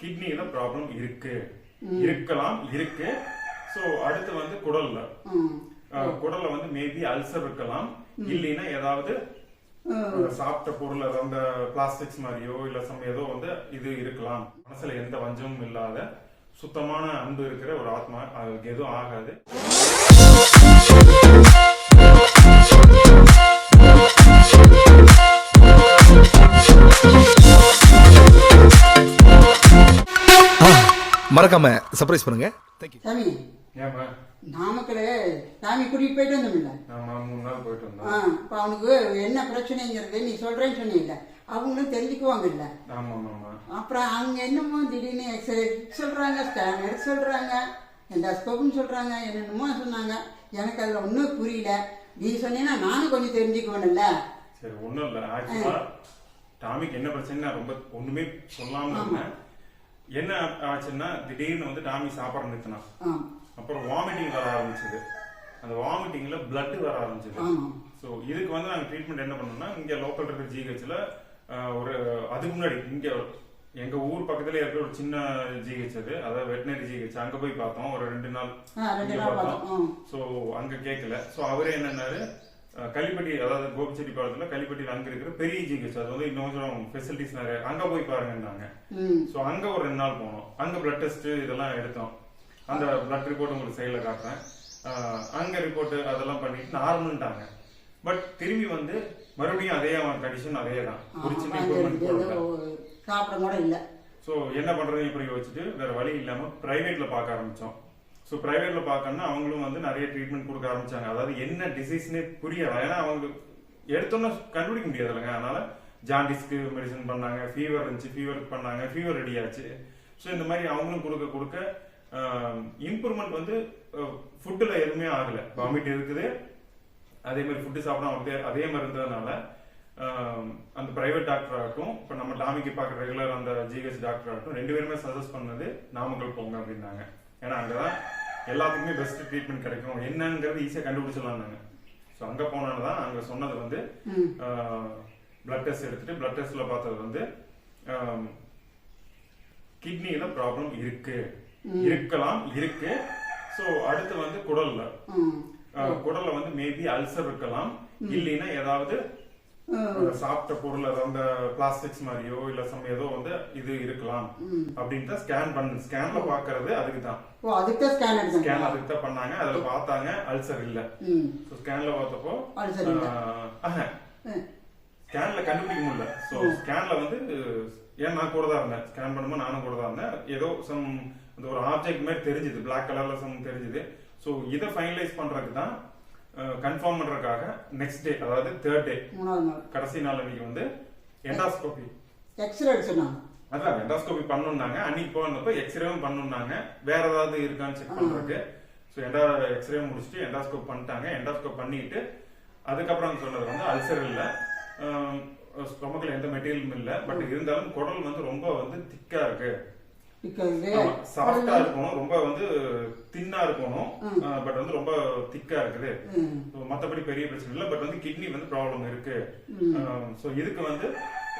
கிட்னில problem இருக்கு. இருக்கலாம் இருக்கு. சோ அடுத்து வந்து குடல்ல. குடல்ல வந்து மேபி அல்சர் இருக்கலாம். இல்லைன்னா ஏதாவது சாப்பிட்ட பொருள் அந்த பிளாஸ்டிக்ஸ் மாதிரியோ இல்ல சம் ஏதோ வந்து இது இருக்கலாம். மனசுல எந்த வஞ்சமும் இல்லாத சுத்தமான அன்பு இருக்கிற ஒரு ஆத்மா அதுக்கு எதுவும் ஆகாது. மறக்காம சர்ப்ரைஸ் பண்ணுங்க. சாமி. நாமக்கல் சாமி கூட்டிட்டு போயிட்டு வந்தோம்ல? ஆமா மூணு நாள் போயிட்டு ஆ வந்தோம் இப்போ அவனுக்கு என்ன பிரச்சனைங்கிறது நீ சொல்றேன்னு சொன்னீங்கல்ல அவங்களும் தெரிஞ்சுக்குவாங்கல்ல. ஆமா ஆமா அப்புறம் அவங்க என்னமோ திடீர்னு எக்ஸ்ரே சொல்றாங்க ஸ்கேனர் சொல்றாங்க என்டாஸ்கோப்னு சொல்றாங்க என்னென்னமோ சொன்னாங்க. எனக்கு அதில் ஒன்றும் புரியல. நீ சொன்னீங்கன்னா நானும் கொஞ்சம் தெரிஞ்சுக்குவேன்ல. சரி ஒண்ணும் இல்ல. ஆக்சுவலா டாமிக் என்ன பிரச்சனை ரொம்ப ஒண்ணுமே சொல்லாம இருந்தேன். என்ன ஆச்சுன்னா திடீர்னு வந்து டாமி சாப்பிட நிறுத்தினான் ஆ. அப்புறம் வாமிட்டிங் வர ஆரம்பிச்சது. அந்த வாமிட்டிங்ல blood வர ஆரம்பிச்சது. ஸோ இதுக்கு வந்து நாங்கள் ட்ரீட்மெண்ட் என்ன பண்ணோம்னா இங்க லோக்கல் இருக்கிற ஜிஹெச்ல ஒரு அதுக்கு முன்னாடி இங்க எங்க ஊர் பக்கத்துல இருக்கிற ஒரு சின்ன ஜிஹெச் அது. அதாவது வெட்டினரி ஜிஹெச் அங்க போய் பார்த்தோம். ஒரு ரெண்டு நாள் பார்த்தோம். ஸோ அங்க கேட்கல ஸோ அவரே என்னன்னாரு கள்ளிப்பட்டி அதாவது கோபிச்செட்டிப்பாளையத்துல கள்ளிப்பட்டியில் அங்க இருக்கிற பெரிய ஜிஹெச் அது வந்து இன்னும் கொஞ்சம் ஃபெசிலிட்டிஸ் நிறைய அங்க போய் பாருங்கன்னாங்க. ஸோ அங்க ஒரு ரெண்டு நாள் போனோம். அங்க பிளட் டெஸ்ட் இதெல்லாம் எடுத்தோம். அந்த பிளட் ரிப்போர்ட் உங்களுக்கு சைடில் காட்டுறேன். அங்க ரிப்போர்ட் அதெல்லாம் பண்ணிட்டு நார்மல்ட்டாங்க பட் திரும்பி வந்து மறுபடியும் அதே அவன் கண்டிஷன் அதே தான் ஒரு சின்ன இம்ப்ரூவ்மெண்ட் போடல சாப்பிட கூட இல்லை. ஸோ என்ன பண்றது இப்படி வச்சுட்டு வேற வழி இல்லாம பிரைவேட்ல பார்க்க ஆரம்பிச்சோம். ஸோ பிரைவேட்ல பார்க்கணும்னா அவங்களும் வந்து நிறைய ட்ரீட்மெண்ட் கொடுக்க ஆரம்பிச்சாங்க. அதாவது என்ன டிசீஸ்னே புரியல. ஏன்னா அவங்க எடுத்தோன்னா கண்டுபிடிக்க முடியாதுல்லங்க. அதனால ஜாண்டிஸ்க்கு மெடிசன் பண்ணாங்க ஃபீவர் இருந்துச்சு ஃபீவருக்கு பண்ணாங்க ஃபீவர் ரெடி ஆச்சு. ஸோ இந்த மாதிரி அவங்களும் கொடுக்க கொடுக்க இம்ப்ரூவ்மெண்ட் வந்து ஃபுட்டில் எதுவுமே ஆகல. வாமிட் இருக்குது. அதே மாதிரி ஃபுட்டு சாப்பிட அப்படியே அதே மாதிரி இருந்ததுனால அந்த பிரைவேட் டாக்டர் ஆகட்டும் இப்போ நம்ம டாமிக்கு பார்க்குற ரெகுலர் அந்த ஜிஹெச் டாக்டர் ஆகட்டும் ரெண்டு பேருமே சஜஸ்ட் பண்ணது நாமக்கல் போங்க அப்படின்னாங்க. ஏன்னா அங்கே தான் எல்லாத்துக்குமே பெஸ்ட் ட்ரீட்மெண்ட் கிடைக்கும். என்னங்கிறது ஈஸியாக கண்டுபிடிச்சிடலாம்னாங்க ஸோ அங்கே போனால தான் அங்கே சொன்னது வந்து பிளட் டெஸ்ட் எடுத்துட்டு பிளட் டெஸ்ட்ல பார்த்தது வந்து கிட்னில ப்ராப்ளம் இருக்கு. இருக்கலாம் இருக்கு. ஸோ அடுத்து வந்து குடல்ல. குடல்ல வந்து மேபி அல்சர் இருக்கலாம். இல்லைன்னா ஏதாவது சாப்பிட்ட பொருள் அந்த பிளாஸ்டிக்ஸ் மாதிரியோ இல்ல சம் ஏதோ வந்து இது இருக்கலாம். அப்படின்ட்டு ஸ்கேன் பண்ணு ஸ்கேன்ல பாக்குறது அதுக்கு தான் ஓ அதுக்கு தான் ஸ்கேன் ஸ்கேன் எடுத்தாங்க அதுக்கு தான் பண்ணாங்க. அதுல பார்த்தாங்க அல்சர் இல்ல. ஸோ ஸ்கேன்ல பார்த்தப்போ Ulcer இல்ல. ஸ்கேன்ல கண்டுபிடிக்க முடியல. ஸோ ஸ்கேன்ல வந்து ஏன் நான் கூட தான் இருந்தேன்? ஸ்கேன் பண்ணும்போது நானும் கூட தான் இருந்தேன். ஏதோ சம் அந்த ஒரு ஆப்ஜெக்ட் மாதிரி தெரிஞ்சுது. Black கலர்ல சம் தெரிஞ்சுது. ஸோ இதை ஃபைனலைஸ் பண்றதுக்கு தான் கன்ஃபார்ம் பண்றதுக்காக நெக்ஸ்ட் டே அதாவது தேர்ட் டே மூணாவது நாள். கடைசி நாள் அன்னைக்கு வந்து எண்டாஸ்கோபி எக்ஸ்ரே எடுத்துனாங்க அதான் எண்டோஸ்கோபி பண்ணணும்னாங்க அன்னைக்கு போனப்போ எக்ஸ்ரேவும் பண்ணணும்னாங்க வேற ஏதாவது இருக்கான்னு செக் பண்றதுக்கு. ஸோ எண்டா எக்ஸ்ரே முடிச்சுட்டு எண்டாஸ்கோப் பண்ணிட்டாங்க. எண்டாஸ்கோப் பண்ணிட்டு அதுக்கப்புறம் சொன்னது வந்து அல்சர் இல்லை. ஸ்டொமக்கில் எந்த மெட்டீரியலும் இல்லை. பட் இருந்தாலும் குடல் வந்து ரொம்ப வந்து திக்கா இருக்கு. இருக்கிறது சாஃப்டா இருக்கணும் ரொம்ப வந்து தின்னா இருக்கணும் பட் வந்து ரொம்ப திக்கா இருக்குது. மத்தபடி பெரிய பிரச்சனை இல்லை பட் வந்து கிட்னி வந்து ப்ராப்ளம் இருக்கு. ஸோ இதுக்கு வந்து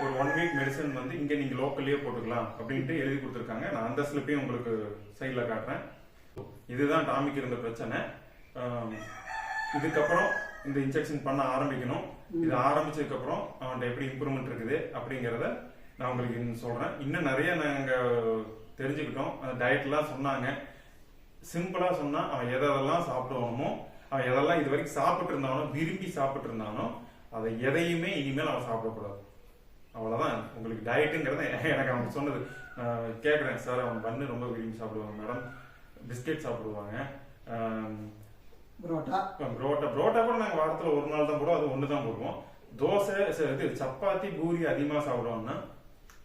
ஒரு ஒன் வீக் மெடிசன் வந்து இங்க நீங்க லோக்கல்லயே போட்டுக்கலாம் அப்படின்ட்டு எழுதி கொடுத்துருக்காங்க. நான் அந்த ஸ்லிப்பையும் உங்களுக்கு சைட்ல காட்டுறேன். இதுதான் டாமிக்கு இருந்த பிரச்சனை. இதுக்கப்புறம் இந்த இன்ஜெக்ஷன் பண்ண ஆரம்பிக்கணும். இது ஆரம்பிச்சதுக்கு அப்புறம் அவன்கிட்ட எப்படி இம்ப்ரூவ்மெண்ட் இருக்குது அப்படிங்கறத நான் உங்களுக்கு சொல்றேன். இன்னும் நிறைய நாங்க தெரிஞ்சுக்கிட்டோம். டயட்லாம் சொன்னாங்க. சிம்பிளா சொன்னா அவன் எதை எதெல்லாம் சாப்பிடுவானோ அவன் எதெல்லாம் இது வரைக்கும் சாப்பிட்டு இருந்தானோ விரும்பி சாப்பிட்டு இருந்தானோ அதை எதையுமே இனிமேல் அவன் சாப்பிடக்கூடாது. அவ்வளவுதான். உங்களுக்கு டயட்டுங்கிறத எனக்கு அவங்க சொன்னது. கேட்குறேன் சார் அவன் பண்ணு ரொம்ப விரும்பி சாப்பிடுவாங்க. மேடம் பிஸ்கெட் சாப்பிடுவாங்க. புரோட்டா. புரோட்டா. புரோட்டா கூட நாங்கள் வாரத்தில் ஒரு நாள் தான் போடுவோம். அது ஒன்று தான் போடுவோம். தோசை இது சப்பாத்தி பூரி அதிகமாக சாப்பிடுவோம்னா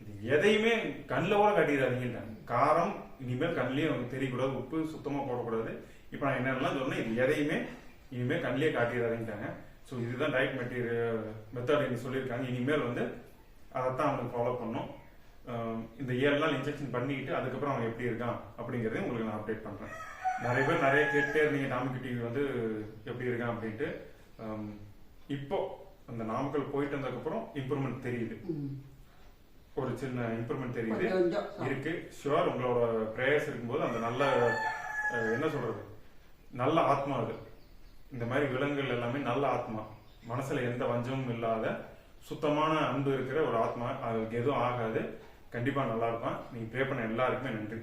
இது எதையுமே கண்ணில் கூட கட்டிடாதீங்கன்றாங்க காரம் இனிமேல் கண்ணிலேயே நமக்கு தெரியக்கூடாது உப்பு சுத்தமாக போடக்கூடாது. இப்போ நான் என்னென்னலாம் சொன்னேன் இது எதையுமே இனிமேல் கண்ணிலே காட்டிடாதீங்கட்டாங்க. ஸோ இதுதான் டயட் மெட்டீரியல் மெத்தட் என்று சொல்லியிருக்காங்க. இனிமேல் வந்து அதைத்தான் அவங்க ஃபாலோ பண்ணோம். இந்த ஏழு நாள் இன்ஜெக்ஷன் பண்ணிக்கிட்டு அதுக்கப்புறம் அவன் எப்படி இருக்கான் அப்படிங்கிறதையும் உங்களுக்கு நான் அப்டேட் பண்ணுறேன் நிறைய பேர் நிறைய கேட்டே இருந்தீங்க டாமிக்கு டிவி வந்து எப்படி இருக்கான் அப்படின்ட்டு. இப்போ அந்த நாமக்கல் போயிட்டு வந்ததுக்கப்புறம் இம்ப்ரூவ்மெண்ட் தெரியுது. ஒரு சின்ன இம்ப்ரூவ்மெண்ட் தெரியுது. இருக்கு. ஷுவர் உங்களோட பிரேயர்ஸ் இருக்கும்போது அந்த நல்ல என்ன சொல்றது? நல்ல ஆத்மா அது. இந்த மாதிரி விலங்குகள் எல்லாமே நல்ல ஆத்மா. மனசுல எந்த வஞ்சமும் இல்லாத சுத்தமான அன்பு இருக்கிற ஒரு ஆத்மா. அதுக்கு எதுவும் ஆகாது. கண்டிப்பா நல்லா இருப்பான். நீங்க ப்ரே பண்ண எல்லாருக்குமே நன்றி.